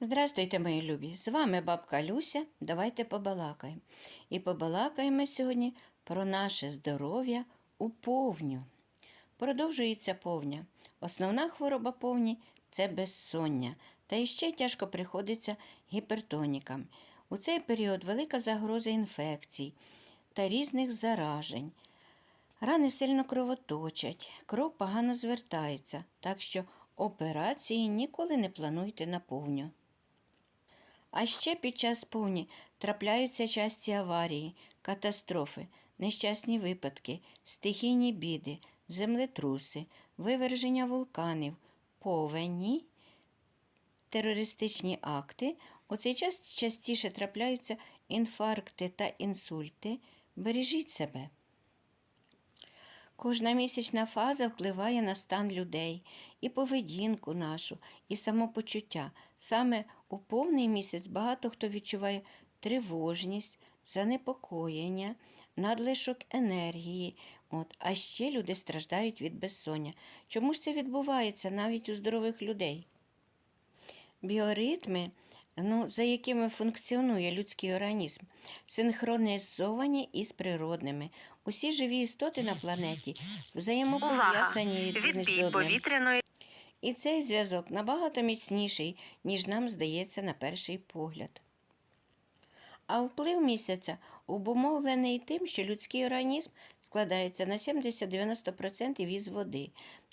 Здравствуйте, мої любі! З вами бабка Люся. Давайте побалакаємо. І побалакаємо сьогодні про наше здоров'я у повню. Продовжується повня. Основна хвороба повні це безсоння. Та іще тяжко приходиться гіпертонікам. У цей період велика загроза інфекцій та різних заражень. Рани сильно кровоточать, кров погано звертається, так що операції ніколи не плануйте на повню. А ще під час повні трапляються часті аварії, катастрофи, нещасні випадки, стихійні біди, землетруси, виверження вулканів, повені, терористичні акти. У цей час частіше трапляються інфаркти та інсульти. Бережіть себе. Кожна місячна фаза впливає на стан людей, і поведінку нашу, і самопочуття. Саме у повний місяць багато хто відчуває тривожність, занепокоєння, надлишок енергії. От. А ще люди страждають від безсоння. Чому ж це відбувається навіть у здорових людей? Біоритми, ну, за якими функціонує людський організм, синхронізовані із природними. Усі живі істоти на планеті взаємопов'язані з Відбій повітряної І цей зв'язок набагато міцніший, ніж нам здається на перший погляд. А вплив місяця обумовлений тим, що людський організм складається на 70-90% із води.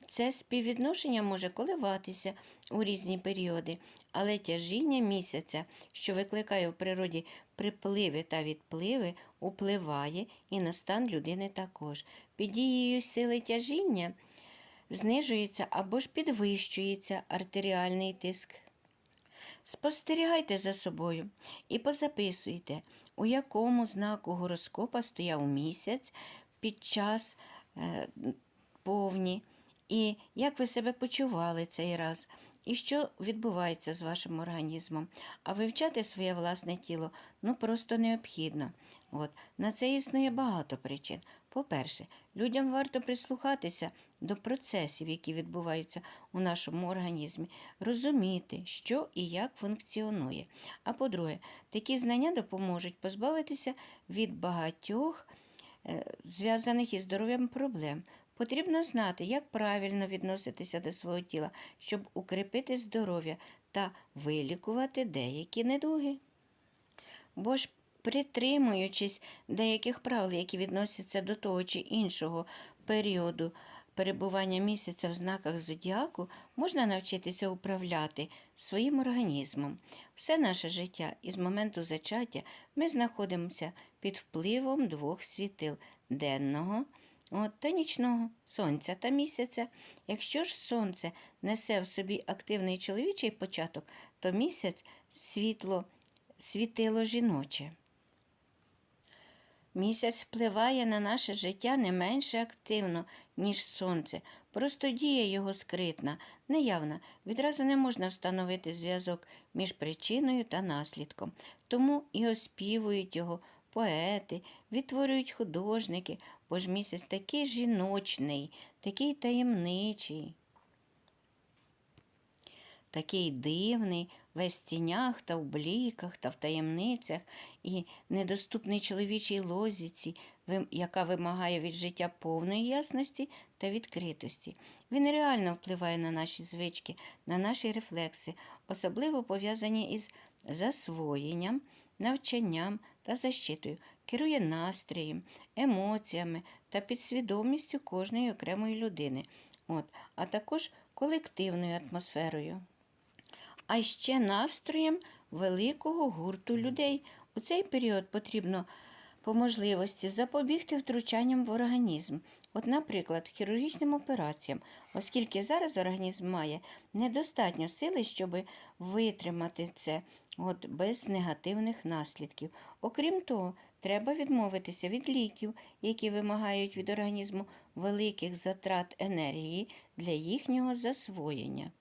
Це співвідношення може коливатися у різні періоди, але тяжіння місяця, що викликає в природі припливи та відпливи, впливає і на стан людини також. Під дією сили тяжіння знижується або ж підвищується артеріальний тиск. Спостерігайте за собою і позаписуйте, у якому знаку гороскопа стояв місяць під час е, повні, і як ви себе почували цей раз, і що відбувається з вашим організмом. А вивчати своє власне тіло ну просто необхідно. От. На це існує багато причин. По-перше, людям варто прислухатися до процесів, які відбуваються у нашому організмі, розуміти, що і як функціонує. А по-друге, такі знання допоможуть позбавитися від багатьох е, зв'язаних із здоров'ям проблем. Потрібно знати, як правильно відноситися до свого тіла, щоб укріпити здоров'я та вилікувати деякі недуги. Бо ж притримуючись деяких правил, які відносяться до того чи іншого періоду перебування місяця в знаках зодіаку, можна навчитися управляти своїм організмом. Все наше життя із моменту зачаття ми знаходимося під впливом двох світил денного. От, та нічного сонця та місяця. Якщо ж сонце несе в собі активний чоловічий початок, то місяць світло, світило жіноче. Місяць впливає на наше життя не менше активно, ніж сонце. Просто дія його скритна, неявна. Відразу не можна встановити зв'язок між причиною та наслідком. Тому і оспівують його поети, відтворюють художники, бо ж місяць такий жіночний, такий таємничий. Такий дивний, весь в тінях та в бліках та в таємницях, і недоступний чоловічій лозіці, яка вимагає від життя повної ясності та відкритості. Він реально впливає на наші звички, на наші рефлекси, особливо пов'язані із засвоєнням, навчанням та защитою, керує настроєм, емоціями та підсвідомістю кожної окремої людини, От, а також колективною атмосферою а ще настроєм великого гурту людей. У цей період потрібно по можливості запобігти втручанням в організм. От, наприклад, хірургічним операціям, оскільки зараз організм має недостатньо сили, щоб витримати це от, без негативних наслідків. Окрім того, треба відмовитися від ліків, які вимагають від організму великих затрат енергії для їхнього засвоєння.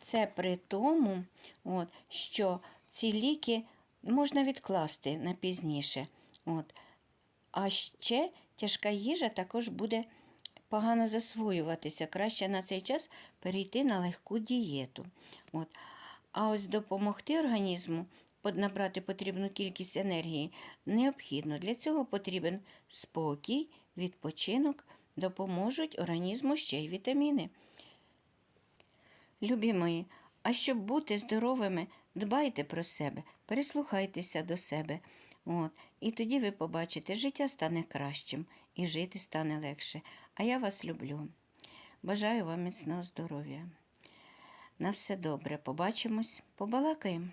Це при тому, от, що ці ліки можна відкласти на пізніше. От. А ще тяжка їжа також буде погано засвоюватися. Краще на цей час перейти на легку дієту. От. А ось допомогти організму набрати потрібну кількість енергії необхідно. Для цього потрібен спокій, відпочинок, допоможуть організму ще й вітаміни. Любі мої, а щоб бути здоровими, дбайте про себе, прислухайтеся до себе. От. І тоді ви побачите, життя стане кращим і жити стане легше. А я вас люблю. Бажаю вам міцного здоров'я. На все добре. Побачимось, побалакаємо.